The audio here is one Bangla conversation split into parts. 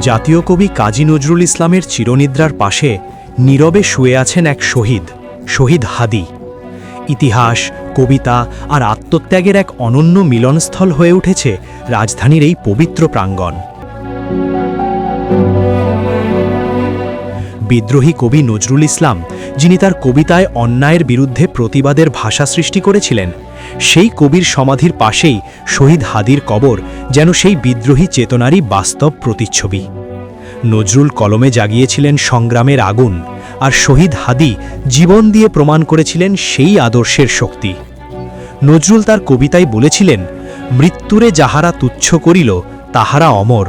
জাতীয় কবি কাজী নজরুল ইসলামের চিরনিদ্রার পাশে নীরবে শুয়ে আছেন এক শহীদ শহীদ হাদি। ইতিহাস, কবিতা আর আত্মত্যাগের এক অনন্য মিলনস্থল হয়ে উঠেছে রাজধানীর এই পবিত্র প্রাঙ্গণ। বিদ্রোহী কবি নজরুল ইসলাম যিনি তার কবিতায় অন্যায়ের বিরুদ্ধে প্রতিবাদের ভাষা সৃষ্টি করেছিলেন, সেই কবির সমাধির পাশেই শহীদ হাদির কবর যেন সেই বিদ্রোহী চেতনারই বাস্তব প্রতিচ্ছবি। নজরুল কলমে জাগিয়েছিলেন সংগ্রামের আগুন আর শহীদ হাদি জীবন দিয়ে প্রমাণ করেছিলেন সেই আদর্শের শক্তি। নজরুল তার কবিতায় বলেছিলেন, মৃত্যুরে যাহারা তুচ্ছ করিল, তাহারা অমর।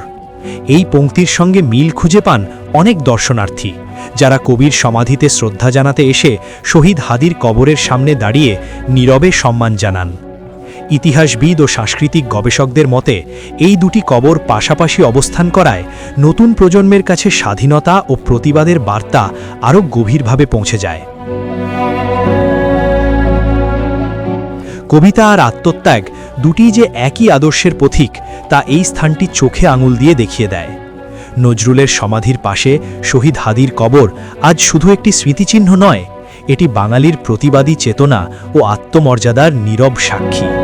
এই পংক্তির সঙ্গে মিল খুঁজে পান অনেক দর্শনার্থী। যারা কবির সমাধিতে শ্রদ্ধা জানাতে এসে শহীদ হাদির কবরের সামনে দাঁড়িয়ে নীরবে সম্মান জানান। ইতিহাসবিদ ও সাংস্কৃতিক গবেষকদের মতে, এই দুটি কবর পাশাপাশি অবস্থান করায় নতুন প্রজন্মের কাছে স্বাধীনতা ও প্রতিবাদের বার্তা আরও গভীরভাবে পৌঁছে যায়। কবিতা আর আত্মত্যাগ দুটি যে একই আদর্শের পথিক তা এই স্থানটি চোখে আঙুল দিয়ে দেখিয়ে দেয়। নজরুলের সমাধির পাশে শহীদ হাদির কবর আজ শুধু একটি স্মৃতিচিহ্ন নয়, এটি বাঙালির প্রতিবাদী চেতনা ও আত্মমর্যাদার নীরব সাক্ষী।